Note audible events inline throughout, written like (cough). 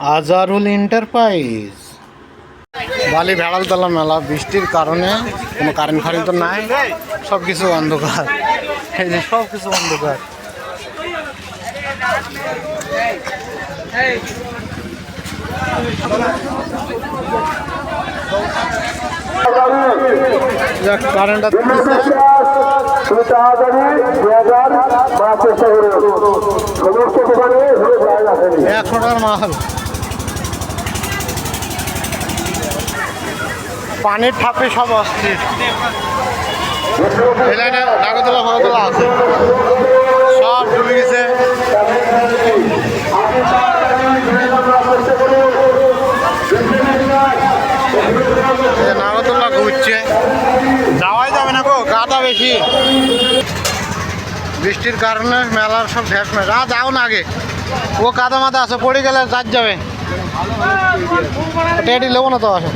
Azharul enterprise বালি ভেড়ালতলা মেলা বৃষ্টির কারণে কোনো কারেন্ট ফারেন্ট তো নাই সব কিছু অন্ধকার। এই যে সব কিছু অন্ধকার আসেনি একশো টাকার মাল। পানির ঠাপে সব অস্থির। এই লাইনে ফাগরদোলা আছে। সব ডুবে গেছে। এই ঘুরছে। যাওয়াই যাবে না গো কাদা বেশি। বৃষ্টির কারণে মেলার সব ঢেস মেলা। আ, যাও না আগে। ও কাদা মাদা আছে পড়ে গেলে কাজ যাবে। টেডি নেব না তো আসো।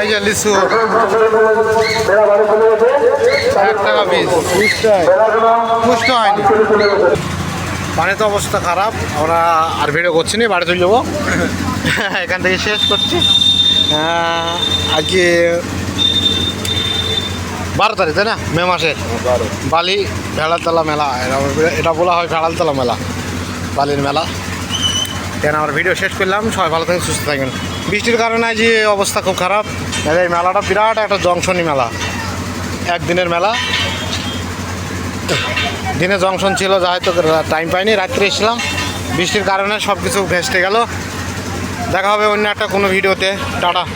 এই যে লিচু। এক টাকা পিস। পুষ্ট হয়নি। পানির তো অবস্থা খারাপ। আমরা আর ভিডিও করছি না বাড়ি চলে যাব। (laughs) এখান থেকে শেষ করছি। আজকে বারো তারিখ তাই না? মে মাসের বালি ভেড়ালতলা মেলা এটা- বলা হয় ভেড়ালতলা মেলা বালির মেলা। কেন আমার ভিডিও শেষ করলাম সবাই ভালো থাকেন সুস্থ থাকবেন বৃষ্টির কারণে যে অবস্থা খুব খারাপ। এই মেলাটা বিরাট একটা জংশনী মেলা একদিনের মেলা। দিনে জংশন ছিল যা হয়তো টাইম পাইনি রাত্রে এসেছিলাম। বৃষ্টির কারণে সব কিছু ভেস্তে গেল। দেখা হবে অন্য একটা কোনো ভিডিওতে। টাটা।